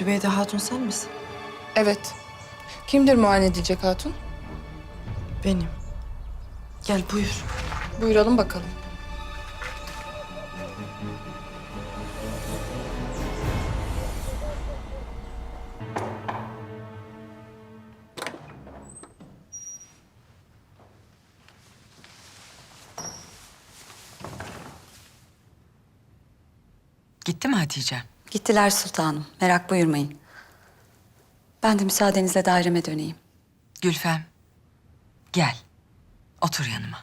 Zübeyde Hatun sen misin? Evet. Kimdir muayene edilecek hatun? Benim. Gel buyur. Buyuralım bakalım. Gitti mi Hatice? Gittiler sultanım. Merak buyurmayın. Ben de müsaadenizle daireme döneyim. Gülfem, gel. Otur yanıma.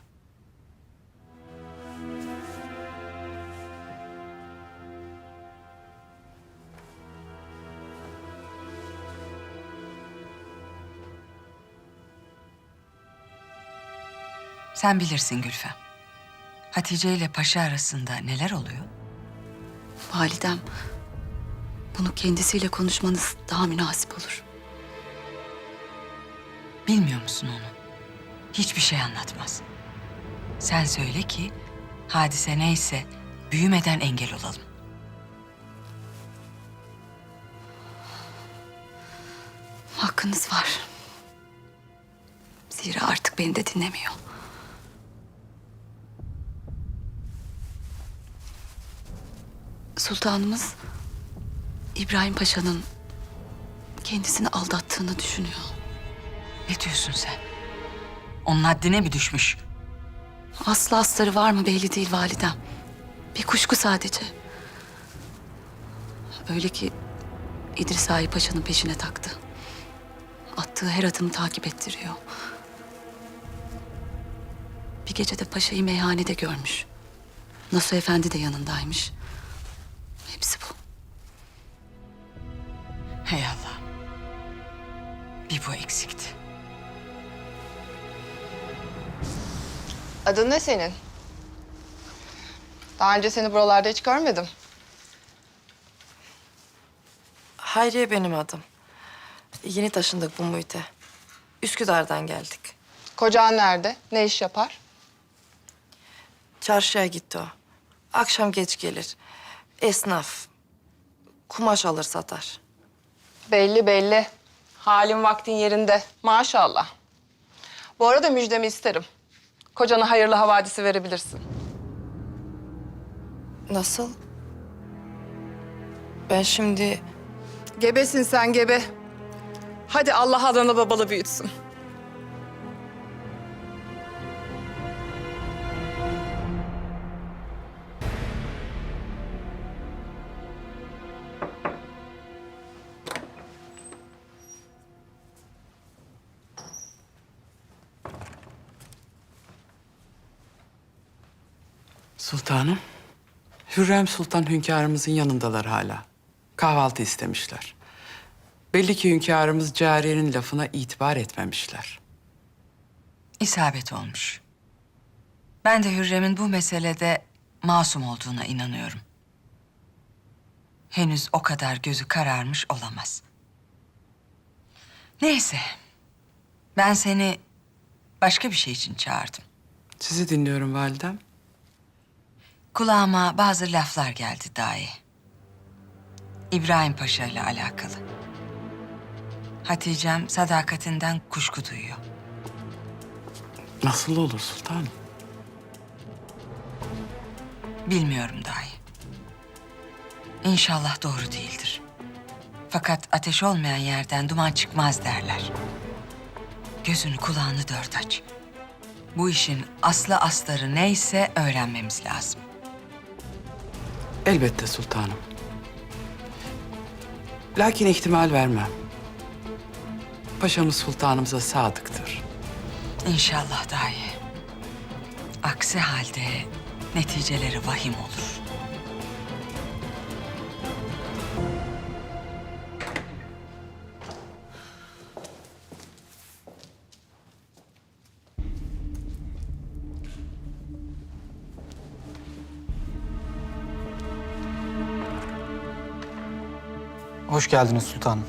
Sen bilirsin Gülfem. Hatice ile Paşa arasında neler oluyor? Validem, bunu kendisiyle konuşmanız daha münasip olur. Bilmiyor musun onu? Hiçbir şey anlatmaz. Sen söyle ki hadise neyse büyümeden engel olalım. Hakkınız var. Zira artık beni de dinlemiyor. Sultanımız İbrahim Paşa'nın kendisini aldattığını düşünüyor. Ne diyorsun sen? Onun haddine mi düşmüş? Aslı astarı var mı belli değil validem. Bir kuşku sadece. Öyle ki İdris Ağa Paşa'nın peşine taktı. Attığı her adımı takip ettiriyor. Bir gece de paşayı meyhanede görmüş. Nasuh Efendi de yanındaymış. Bu eksikti. Adın ne senin? Daha önce seni buralarda hiç görmedim. Hayriye benim adım. Yeni taşındık bu muhite. Üsküdar'dan geldik. Kocan nerede? Ne iş yapar? Çarşıya gitti o. Akşam geç gelir. Esnaf. Kumaş alır satar. Belli belli. Halin vaktin yerinde. Maşallah. Bu arada müjdemi isterim. Kocana hayırlı havadisi verebilirsin. Nasıl? Ben şimdi Gebesin sen gebe. Hadi Allah adına babalı büyütsün. Sultanım, Hürrem Sultan hünkârımızın yanındalar hala. Kahvaltı istemişler. Belli ki hünkârımız cariyenin lafına itibar etmemişler. İsabet olmuş. Ben de Hürrem'in bu meselede masum olduğuna inanıyorum. Henüz o kadar gözü kararmış olamaz. Neyse. Ben seni başka bir şey için çağırdım. Sizi dinliyorum validem. Kulağıma bazı laflar geldi dahi. İbrahim Paşa ile alakalı. Hatice'm sadakatinden kuşku duyuyor. Nasıl olur sultanım? Bilmiyorum dahi. İnşallah doğru değildir. Fakat ateş olmayan yerden duman çıkmaz derler. Gözünü kulağını dört aç. Bu işin aslı astarı neyse öğrenmemiz lazım. Elbette sultanım. Lakin ihtimal vermem. Paşamız sultanımıza sadıktır. İnşallah dahi. Aksi halde neticeleri vahim olur. Hoş geldiniz sultanım.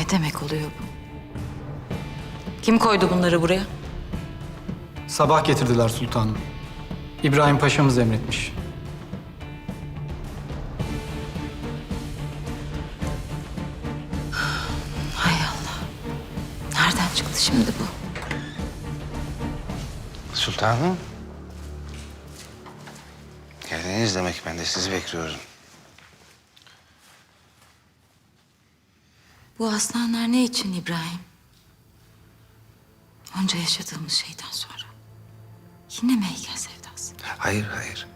Ne demek oluyor bu? Kim koydu bunları buraya? Sabah getirdiler sultanım. İbrahim Paşa'mız emretmiş. Sultanım. Geldiniz demek ben de sizi bekliyorum. Bu aslanlar ne için İbrahim? Onca yaşadığımız şeyden sonra. Yine mi heykel sevdası? Hayır, hayır.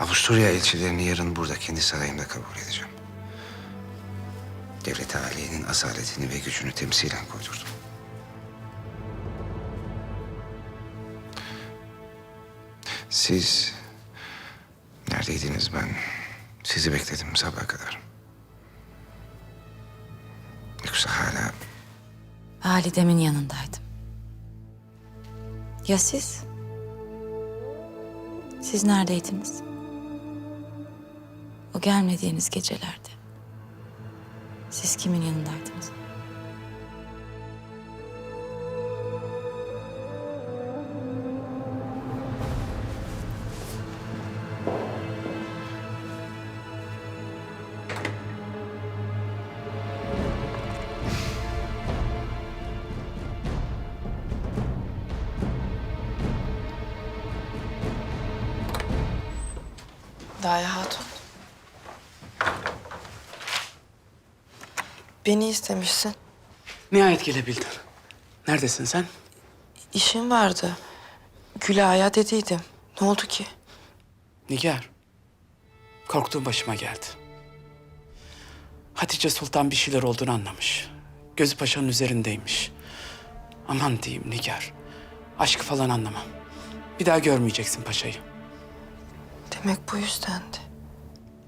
Avusturya elçilerini yarın burada kendi sarayımda kabul edeceğim. Devlet-i Aliye'nin asaletini ve gücünü temsilen koydurdum. Siz neredeydiniz ben? Sizi bekledim sabaha kadar. Yoksa hala Validemin yanındaydım. Ya siz? Siz neredeydiniz? O gelmediğiniz gecelerde. Siz kimin yanındaydınız? Daya Hatun. Beni istemişsin. Nihayet gelebildin. Neredesin sen? İşim vardı. Gülay'a dediydim. Ne oldu ki? Nigar. Korktuğum başıma geldi. Hatice Sultan bir şeyler olduğunu anlamış. Gözü paşanın üzerindeymiş. Aman diyeyim Nigar. Aşkı falan anlamam. Bir daha görmeyeceksin paşayı. Demek bu yüzdendi.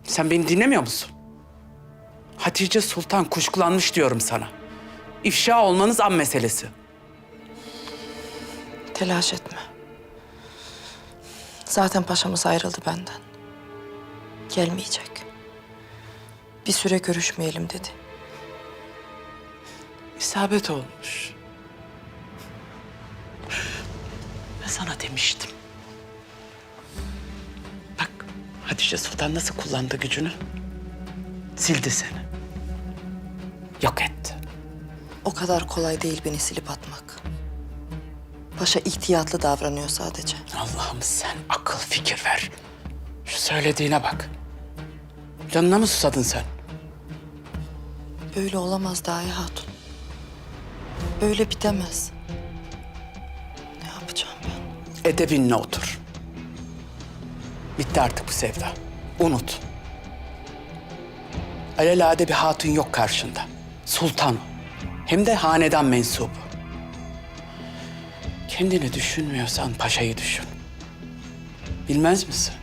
Sen beni dinlemiyor musun? Hatice Sultan kuşkulanmış diyorum sana. İfşa olmanız an meselesi. Telaş etme. Zaten paşamız ayrıldı benden. Gelmeyecek. Bir süre görüşmeyelim dedi. İsabet olmuş. Ben sana demiştim. Hatice Sultan nasıl kullandı gücünü? Sildi seni. Yok etti. O kadar kolay değil beni silip atmak. Paşa ihtiyatlı davranıyor sadece. Allah'ım sen akıl fikir ver. Şu söylediğine bak. Canına mı susadın sen? Böyle olamaz Daya Hatun. Böyle bitemez. Ne yapacağım ben? Edebinle otur. Bitti artık bu sevda. Unut. Alelade bir hatun yok karşında. Sultan. Hem de hanedan mensubu. Kendini düşünmüyorsan paşayı düşün. Bilmez misin?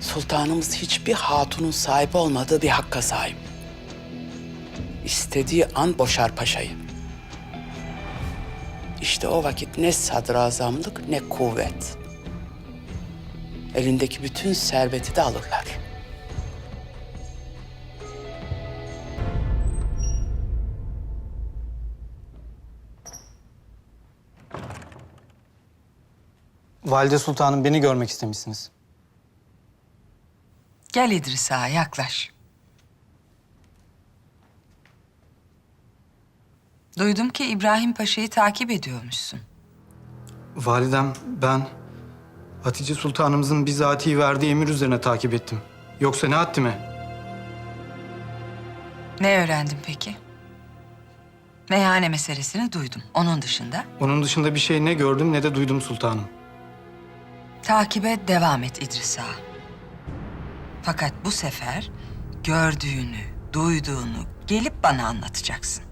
Sultanımız hiçbir hatunun sahibi olmadığı bir hakka sahip. İstediği an boşar paşayı. İşte o vakit ne sadrazamlık ne kuvvet. Elindeki bütün serveti de alırlar. Valide Sultanım beni görmek istemişsiniz. Gel İdris Ağa yaklaş. Duydum ki İbrahim Paşa'yı takip ediyormuşsun. Validem ben Hatice Sultanımızın bizatihi verdiği emir üzerine takip ettim. Yoksa ne haddime? Ne öğrendin peki? Meyhane meselesini duydum. Onun dışında Onun dışında bir şey ne gördüm ne de duydum sultanım. takibe devam et İdris Ağa. Fakat bu sefer gördüğünü, duyduğunu gelip bana anlatacaksın.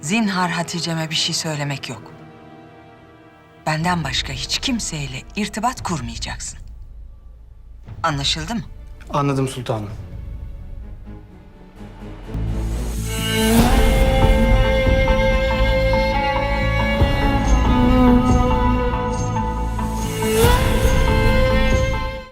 Zinhar Hatice'me bir şey söylemek yok. Benden başka hiç kimseyle irtibat kurmayacaksın. Anlaşıldı mı? Anladım sultanım.